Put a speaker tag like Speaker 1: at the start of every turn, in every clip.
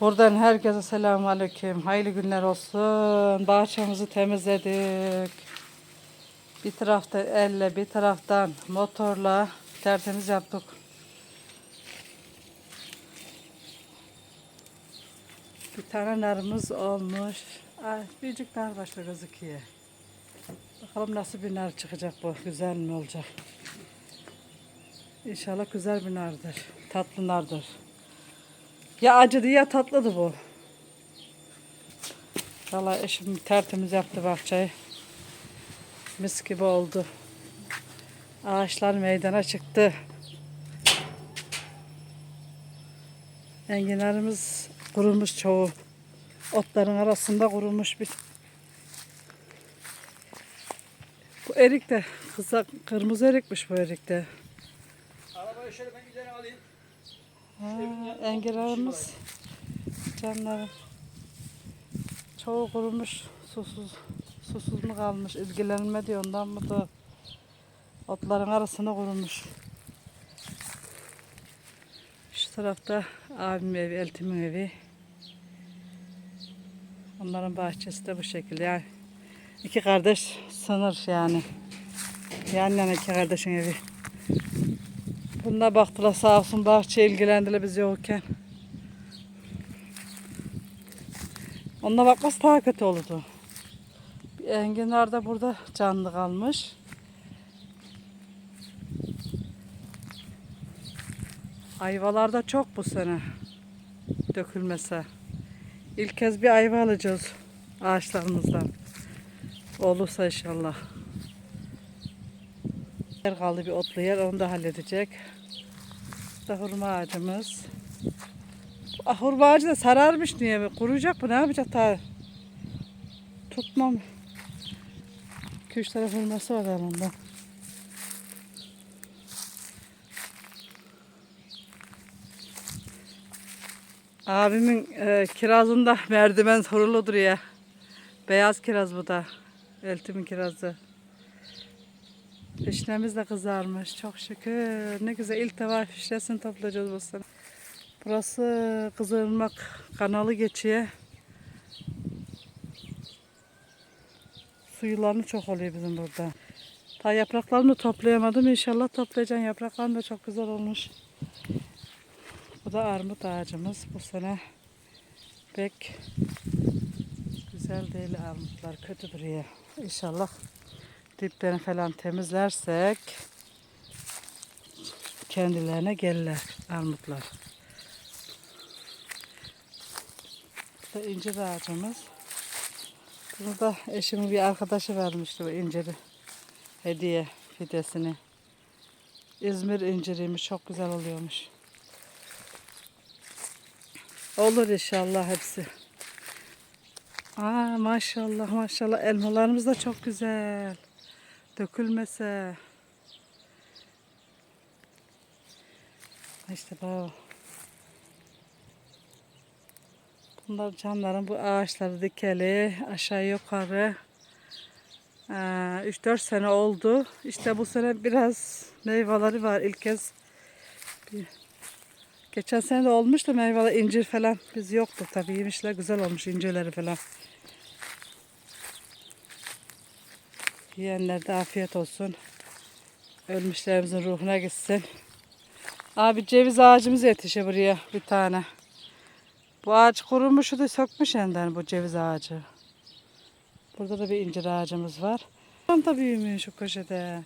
Speaker 1: Buradan herkese selamun aleyküm. Hayırlı günler olsun. Bahçemizi temizledik. Bir tarafta elle, bir taraftan motorla tertemiz yaptık. Bir tane narımız olmuş. Ay, büyücük nar başta gözüküyor. Bakalım nasıl bir nar çıkacak bu. Güzel mi olacak? İnşallah güzel bir nardır. Tatlı nardır. Ya acıdı ya tatlıdı bu. Valla eşim tertemiz yaptı bahçeyi. Mis gibi oldu. Ağaçlar meydana çıktı. Enginarımız kurumuş çoğu. Otların arasında kurumuş bir. Bu erik de kızak, kırmızı erikmiş bu erik de.
Speaker 2: Arabayı şöyle ben ileri alayım.
Speaker 1: Ha, enginarımız canlarım. Çoğu kurumuş, susuz. Susuz mu kalmış, ilgilenmedi ondan mı da otların arasında kurumuş. Şu tarafta abim evi, eltimin evi. Onların bahçesi de bu şekilde. Yani iki kardeş sınır yani. Yan yana iki kardeşin evi. Bununla baktılar sağ olsun bahçe ilgilendiler biz yokken. Onunla bakması daha kötü olurdu. Enginar da burada canlı kalmış. Ayvalar da çok bu sene. Dökülmese. İlk kez bir ayva alacağız ağaçlarımızdan. Olursa inşallah. Yer kaldı bir otlu yer onu da halledecek. Bu hurma ağacımız. Ah, hurma ağacı da sararmış niye? Kuruyacak bu ne yapacak ta? Tutmam. 2-3 tane hurması var yanında. Abimin e, kirazında merdiven sorulu duruyor. Beyaz kiraz bu da. Eltimin kirazı. Fişnemiz de kızarmış. Çok şükür. Ne güzel. İlk defa fişnesini toplayacağız bu sene. Burası Kızılırmak kanalı geçiyor. Suyularını çok oluyor bizim burada. Ta yapraklarını toplayamadım. İnşallah toplayacağım. Yapraklarım da çok güzel olmuş. Bu da armut ağacımız. Bu sene pek güzel değil armutlar. Kötü duruyor. İnşallah diplerini falan temizlersek kendilerine gelirler armutlar. Bu da incir ağacımız. Bunu da eşimin bir arkadaşı vermişti bu inciri. Hediye fidesini. İzmir inciriymiş. Çok güzel oluyormuş. Olur inşallah hepsi. Aa maşallah maşallah elmalarımız da çok güzel. Dökülmese. İşte bak. Bunlar canların bu ağaçları dikeli aşağı yukarı. 3-4 sene oldu. İşte bu sene biraz meyveleri var ilk kez. Geçen sene de olmuştu meyveler, incir falan. Biz yoktu tabii yemişler. Güzel olmuş incirleri falan. Yiyenler de afiyet olsun. Ölmüşlerimizin ruhuna gitsin. Abi ceviz ağacımız yetişiyor buraya bir tane. Bu ağaç kurumuş da sökmüş elinden bu ceviz ağacı. Burada da bir incir ağacımız var. Çam da büyümüş şu köşede.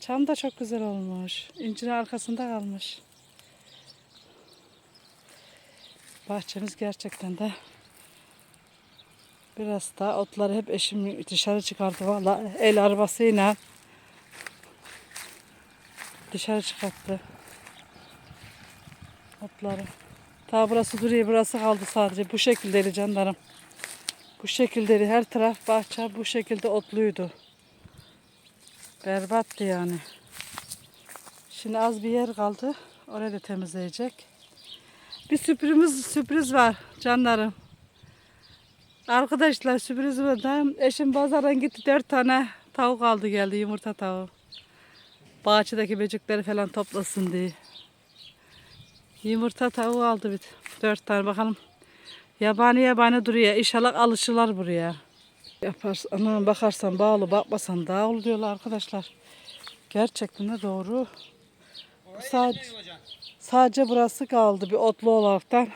Speaker 1: Çam da çok güzel olmuş. İncirin arkasında kalmış. Bahçemiz gerçekten de biraz daha otları hep eşim dışarı çıkardı valla el arabasıyla dışarı çıkarttı otları. Ta burası duruyor burası kaldı sadece bu şekildeydi canlarım. Bu şekildeydi her taraf bahçe bu şekilde otluydu. Berbattı yani. Şimdi az bir yer kaldı. Orayı da temizleyecek. Bir sürpriz sürpriz var canlarım. Arkadaşlar sürpriz var. da Eşim pazardan gitti dört tane tavuk aldı geldi yumurta tavuğu. Bahçedeki böcekleri falan toplasın diye. Yumurta tavuğu aldı bir Dört tane bakalım. Yabani yabani duruyor. İnşallah alışırlar buraya. Yaparsın, anam bakarsan bağlı bakmasan daha olur diyorlar arkadaşlar. Gerçekten de doğru. Sadece, sadece burası kaldı bir otlu olaraktan.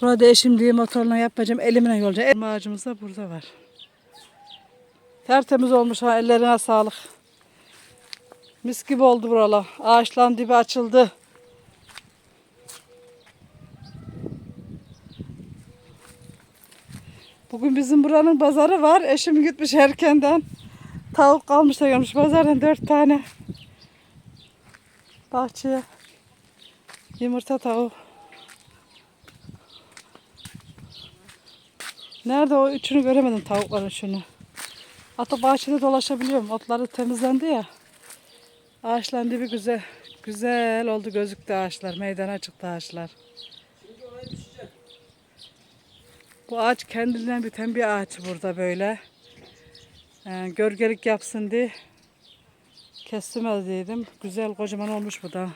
Speaker 1: Burada eşim diye motorla yapacağım. Elimle yolacağım. Elma ağacımız da burada var. Tertemiz olmuş ha ellerine sağlık. Mis gibi oldu buralar. Ağaçların dibi açıldı. Bugün bizim buranın pazarı var. Eşim gitmiş erkenden. Tavuk kalmış da gelmiş pazardan dört tane. Bahçeye. Yumurta tavuk. Nerede o üçünü göremedim tavukların şunu. Hatta bahçede dolaşabiliyorum. Otları temizlendi ya. Ağaçların dibi güzel. Güzel oldu gözüktü ağaçlar. Meydana çıktı ağaçlar. Bu ağaç kendinden biten bir ağaç burada böyle. Ee, gölgelik yapsın diye kestirmez dedim. Güzel kocaman olmuş bu da.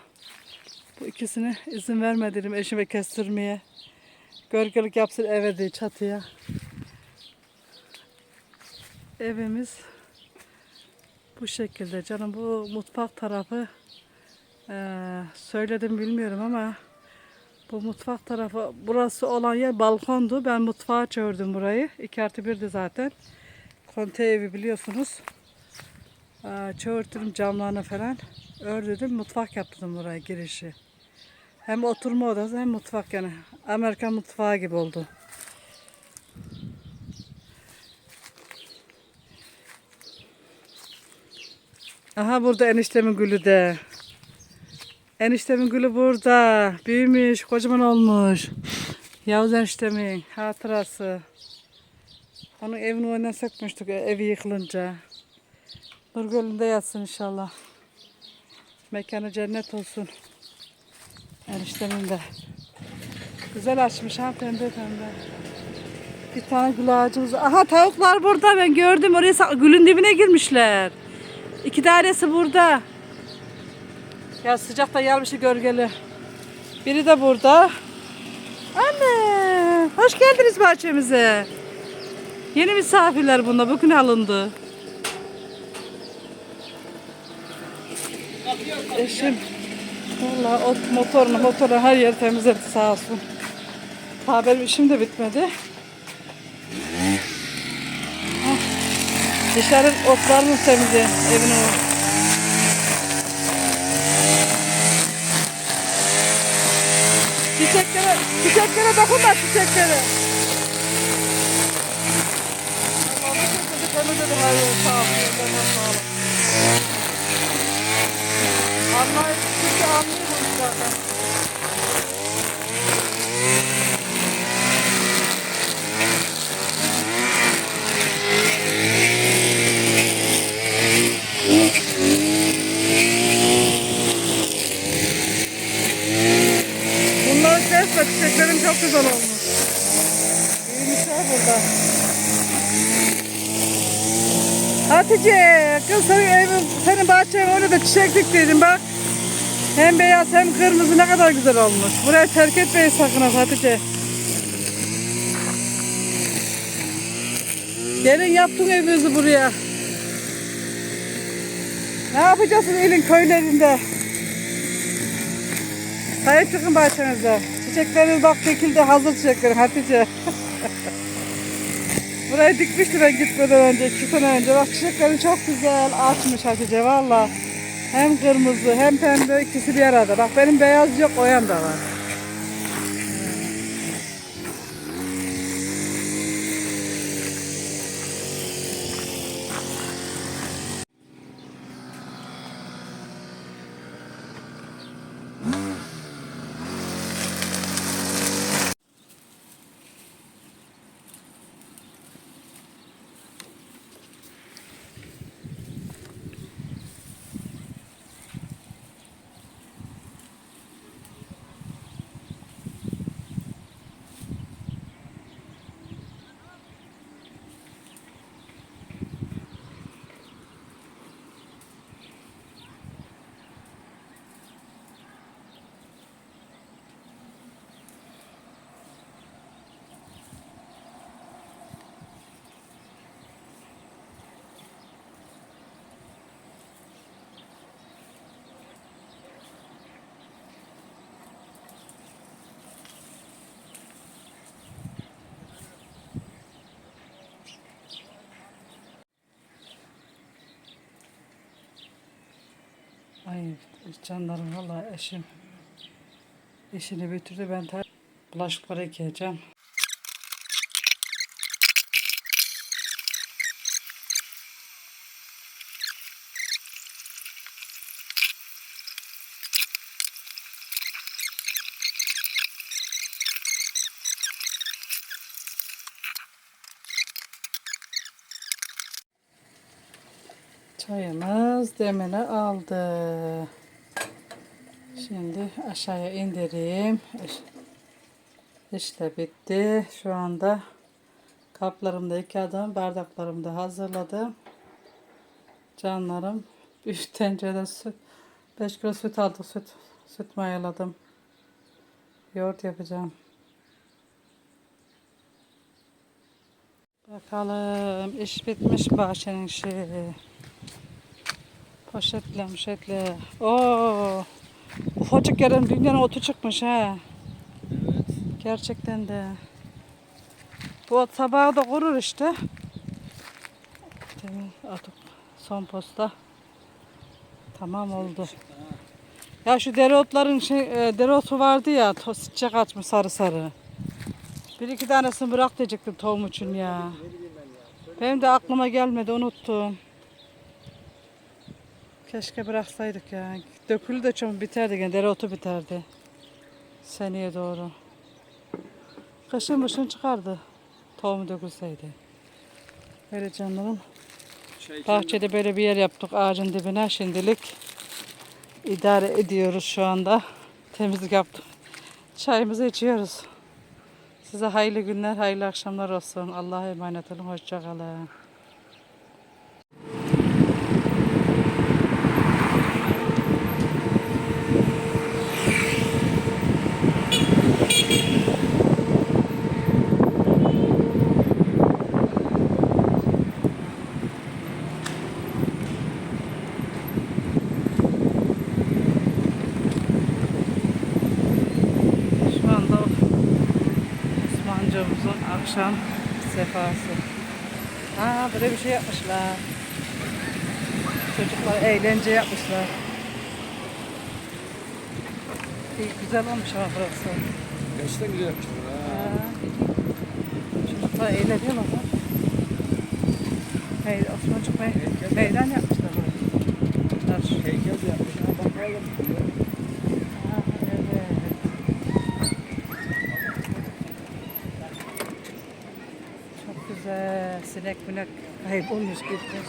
Speaker 1: Bu ikisini izin vermedim eşime kestirmeye. Gölgelik yapsın eve diye çatıya. Evimiz bu şekilde canım bu mutfak tarafı eee, söyledim bilmiyorum ama bu mutfak tarafı burası olan yer balkondu. Ben mutfağa çördüm burayı. 2 artı birdi zaten. Konte evi biliyorsunuz. Aa, Çöğürttüm camlarını falan. Ördürdüm. Mutfak yaptım buraya girişi. Hem oturma odası hem mutfak yani. Amerikan mutfağı gibi oldu. Aha burada eniştemin gülü de. Eniştemin gülü burada. Büyümüş, kocaman olmuş. Yavuz eniştemin hatırası. Onun evini oyuna sökmüştük evi yıkılınca. Nur Gölü'nde yatsın inşallah. Mekanı cennet olsun. Eniştemin de. Güzel açmış ha pembe pembe. Bir tane gül ağacımız. Aha tavuklar burada ben gördüm. Oraya gülün dibine girmişler. İki tanesi burada. Ya sıcakta gelmişi gölgeli. Biri de burada. Anne, hoş geldiniz bahçemize. Yeni misafirler bunda. Bugün alındı. Eşim. Valla ot motorla motorla her yer temizledi sağ olsun. Daha benim işim de bitmedi. Hah. Dışarı otlarını temizleyin evine. Çiçeklere, çiçeklere dokunma çiçeklere. Çok temizledim zaten. Bunları kesme çiçeklerim çok güzel olmuş. Büyümüşler burada. Hatice, kız senin evin, senin bahçen de çiçek diktiydin bak. Hem beyaz hem kırmızı ne kadar güzel olmuş. Burayı terk etmeyin sakın ha Hatice. Gelin yaptın evinizi buraya. Ne yapacaksın elin köylerinde? Sahip çıkın bahçenize. Çiçekleriniz bak dikildi hazır çiçekler Hatice. Burayı dikmişti ben gitmeden önce, iki sene önce. Bak çiçekleri çok güzel açmış Hatice valla. Hem kırmızı hem pembe ikisi bir arada. Bak benim beyaz yok, oyan da var. Ay canlarım valla eşim işini bitirdi ben bulaşıkları yıkayacağım. Çayımız demine aldı. Şimdi aşağıya indireyim. İş- İşte bitti. Şu anda kaplarımda yıkadım. Bardaklarımı da hazırladım. Canlarım. Bir tencerede süt. 5 kilo süt aldık. Süt, süt mayaladım. Yoğurt yapacağım. Bakalım iş bitmiş bahçenin işi. Poşetle poşetle. Oo. Ufacık yerin dünyanın otu çıkmış ha.
Speaker 2: Evet.
Speaker 1: Gerçekten de. Bu ot sabaha da kurur işte. Demin atıp son posta. Tamam oldu. Ya şu dereotların şey, e, dereotu vardı ya, to- çiçek açmış sarı sarı. Bir iki tanesini bırak diyecektim tohum için ya. Benim de aklıma gelmedi, unuttum. Keşke bıraksaydık ya. Dökülü de çok biterdi gene, dereotu biterdi. Seneye doğru. Kışın mışın çıkardı. Tohumu dökülseydi. Böyle canlarım.
Speaker 2: Şey,
Speaker 1: Bahçede böyle bir yer yaptık ağacın dibine şimdilik. idare ediyoruz şu anda. Temizlik yaptık. Çayımızı içiyoruz. Size hayırlı günler, hayırlı akşamlar olsun. Allah'a emanet olun. Hoşça kalın. Şu anda Osmancığımızın akşam sefası. Aa böyle bir şey yapmışlar. Çocuklar eğlence yapmışlar. İyi, güzel olmuş ama burası.
Speaker 2: Gerçekten güzel yapmışlar. Ha.
Speaker 1: Ha. Çocuklar eğleniyorlar lan. Hey, Osmancık Bey, meydan yapmışlar.
Speaker 2: Heykel de yapmış. Ha, bakalım.
Speaker 1: Ha, evet. Çok güzel. Sinek minek kaybolmuş gitmiş.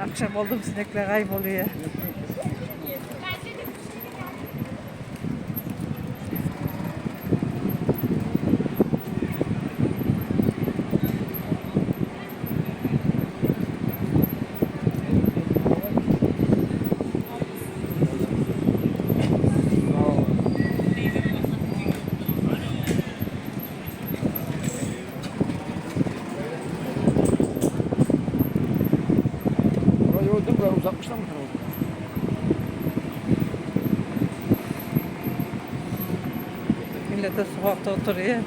Speaker 1: Akşam oldu mu sinekler kayboluyor. oturayım.